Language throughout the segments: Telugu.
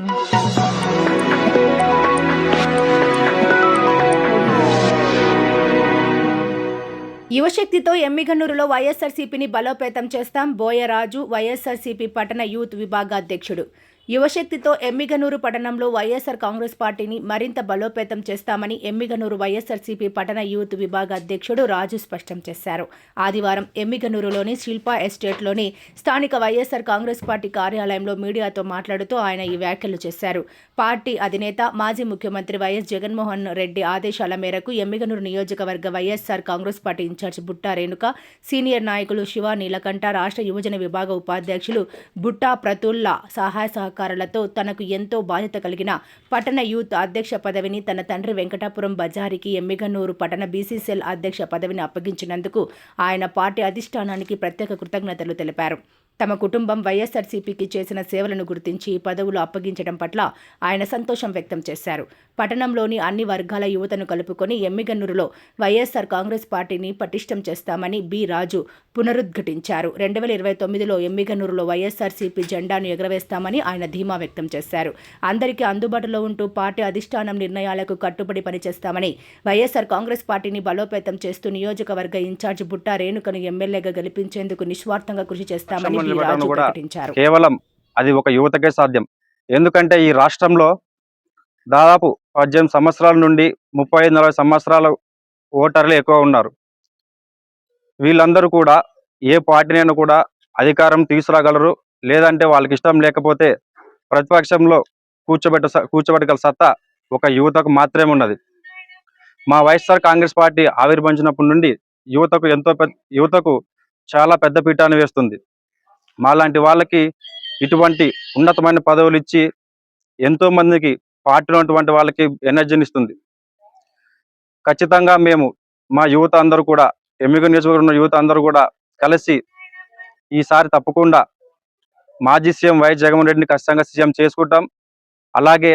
యువశక్తితో ఎమ్మిగన్నూరులో వైఎస్ఆర్సీపీని బలోపేతం చేస్తాం బోయరాజు వైఎస్ఆర్సీపీ పట్టణ యూత్ విభాగాధ్యక్షుడు. యువశక్తితో ఎమ్మిగనూరు పట్టణంలో వైఎస్ఆర్ కాంగ్రెస్ పార్టీని మరింత బలోపేతం చేస్తామని ఎమ్మిగనూరు వైఎస్ఆర్సీపీ పట్టణ యూత్ విభాగ అధ్యక్షుడు రాజు స్పష్టం చేశారు. ఆదివారం ఎమ్మిగనూరులోని శిల్పా ఎస్టేట్లోని స్థానిక వైఎస్ఆర్ కాంగ్రెస్ పార్టీ కార్యాలయంలో మీడియాతో మాట్లాడుతూ ఆయన ఈ వ్యాఖ్యలు చేశారు. పార్టీ అధినేత మాజీ ముఖ్యమంత్రి వైఎస్ జగన్మోహన్ రెడ్డి ఆదేశాల మేరకు ఎమ్మిగనూరు నియోజకవర్గ YSR Congress party incharge Butta Renuka senior నాయకులు శివ నీలకంఠ రాష్ట్ర యువజన విభాగ ఉపాధ్యక్షులు బుట్టా ప్రతుల్లా సహాయ సహకారాలతో తనకు ఎంతో బాధ్యత కలిగిన పట్టణ యూత్ అధ్యక్ష పదవిని తన తండ్రి వెంకటాపురం బజారికి ఎమ్మిగనూరు పట్టణ బీసీసీఎల్ అధ్యక్ష పదవిని అప్పగించినందుకు ఆయన పార్టీ అధిష్టానానికి ప్రత్యేక కృతజ్ఞతలు తెలిపారు. తమ కుటుంబం వైఎస్ఆర్సీపీకి చేసిన సేవలను గుర్తించి పదవులు అప్పగించడం పట్ల ఆయన సంతోషం వ్యక్తం చేశారు. పట్టణంలోని అన్ని వర్గాల యువతను కలుపుకొని ఎమ్మిగన్నూరులో వైఎస్ఆర్ కాంగ్రెస్ పార్టీని పటిష్టం చేస్తామని బి. రాజు పునరుద్ఘాటించారు. రెండు వేల ఇరవై తొమ్మిదిలో ఎమ్మిగన్నూరులో వైఎస్ఆర్సీపీ జెండాను ఎగరవేస్తామని ఆయన ధీమా వ్యక్తం చేశారు. అందరికీ అందుబాటులో ఉంటూ పార్టీ అధిష్టానం నిర్ణయాలకు కట్టుబడి పనిచేస్తామని వైఎస్ఆర్ కాంగ్రెస్ పార్టీని బలోపేతం చేస్తూ నియోజకవర్గ ఇన్ఛార్జ్ బుట్టా రేణుకను ఎమ్మెల్యేగా గెలిపించేందుకు నిస్వార్థంగా కృషి చేస్తామని నిలబడడం కూడా కేవలం అది ఒక యువతకే సాధ్యం. ఎందుకంటే ఈ రాష్ట్రంలో దాదాపు పద్దెనిమిది సంవత్సరాల నుండి ముప్పై ఐదు నలభై సంవత్సరాల ఓటర్లు ఎక్కువ ఉన్నారు. వీళ్ళందరూ కూడా ఏ పార్టీనైనా కూడా అధికారం తీసుకురాగలరు. లేదంటే వాళ్ళకి ఇష్టం లేకపోతే ప్రతిపక్షంలో కూర్చోబెట్ట కూర్చోబెట్టగల సత్తా ఒక యువతకు మాత్రమే ఉన్నది. మా వైఎస్ఆర్ కాంగ్రెస్ పార్టీ ఆవిర్భవించినప్పటి నుండి యువతకు ఎంతో యువతకు చాలా పెద్ద పీఠాన్ని వేస్తుంది. మాలాంటి వాళ్ళకి ఇటువంటి ఉన్నతమైన పదవులు ఇచ్చి ఎంతో మందికి పార్టీలో ఉన్నటువంటి వాళ్ళకి ఎనర్జీని ఇస్తుంది. ఖచ్చితంగా మేము మా యువత అందరూ కూడా ఎమ్మిగ నియోజకవర్గంలో యువత అందరూ కూడా కలిసి ఈసారి తప్పకుండా మాజీ సీఎం వైఎస్ జగన్మోహన్ రెడ్డిని ఖచ్చితంగా సీఎం చేసుకుంటాం. అలాగే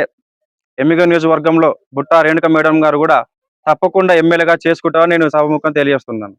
ఎమ్మిగ నియోజకవర్గంలో బుట్టా రేణుక మేడం గారు కూడా తప్పకుండా ఎమ్మెల్యేగా చేసుకుంటామని నేను సభముఖం తెలియజేస్తున్నాను.